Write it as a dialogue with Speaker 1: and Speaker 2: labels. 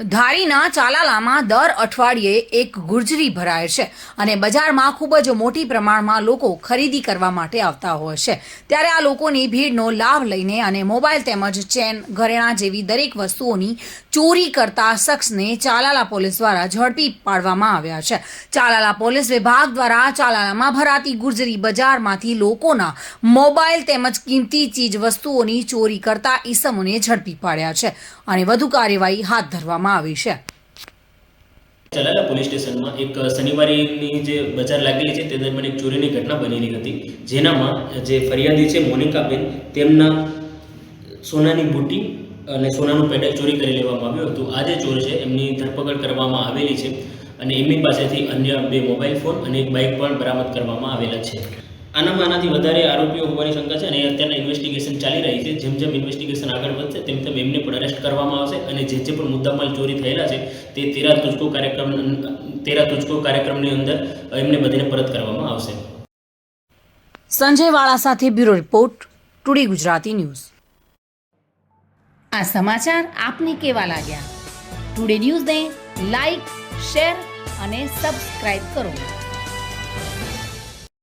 Speaker 1: ધારીના ચાલાલામાં દર અઠવાડિયે એક ગુર્જરી ભરાય છે અને બજારમાં ખૂબ જ મોટી પ્રમાણમાં લોકો ખરીદી કરવા માટે આવતા હોય છે. ત્યારે આ લોકોની ભીડનો લાભ લઈને અને મોબાઈલ તેમજ ચેન, ઘરેણાં જેવી દરેક વસ્તુઓની ચોરી કરતા શખ્સને ચાલાલા પોલીસ દ્વારા ઝડપી પાડવામાં આવ્યા છે. ચાલાલા પોલીસ વિભાગ દ્વારા ચાલાલામાં ભરાતી ગુર્જરી બજારમાંથી લોકોના મોબાઈલ તેમજ કિંમતી ચીજ વસ્તુઓની ચોરી કરતા ઈસમોને ઝડપી પાડ્યા છે અને વધુ કાર્યવાહી હાથ ધરવામાં આવી છે.
Speaker 2: ચલાલા પોલીસ સ્ટેશનમાં એક શનિવારની જે બજાર લાગેલી છે, તે દરમિયાન એક ચોરીની ઘટના બનેલી હતી. જેનામાં જે ફરિયાદી છે, મોનિકાબેન, તેમના સોનાની બુટી અને સોનાનું પેડલ ચોરી કરી લેવામાં આવ્યું હતું. આ જે ચોર છે, એમની ધરપકડ કરવામાં આવેલી છે અને એમની પાસેથી અન્ય બે મોબાઈલ ફોન અને એક બાઇક પણ બરામદ કરવામાં આવેલા છે. આનામાં આનાથી વધારે આરોપીઓ હોવાની શંકા છે અને અત્યારના ઇન્વેસ્ટિગેશન ચાલી રહી છે. જેમ જેમ ઇન્વેસ્ટિગેશન આગળ વધશે તેમ તેમ એમને પણ અરેસ્ટ કરવામાં આવશે અને જે જે પણ મુદ્દામાલ ચોરી થયેલા છે તે તેરા તુજકો કાર્યક્રમ તેરા તુજકો કાર્યક્રમની અંદર એમને બધીને પરત કરવામાં આવશે.
Speaker 1: સંજય વાળા સાથે bureau report today Gujarati news.
Speaker 3: આ સમાચાર આપને કેવા લાગ્યા? ટુડે ન્યૂઝને લાઈક શેર અને સબસ્ક્રાઇબ કરો.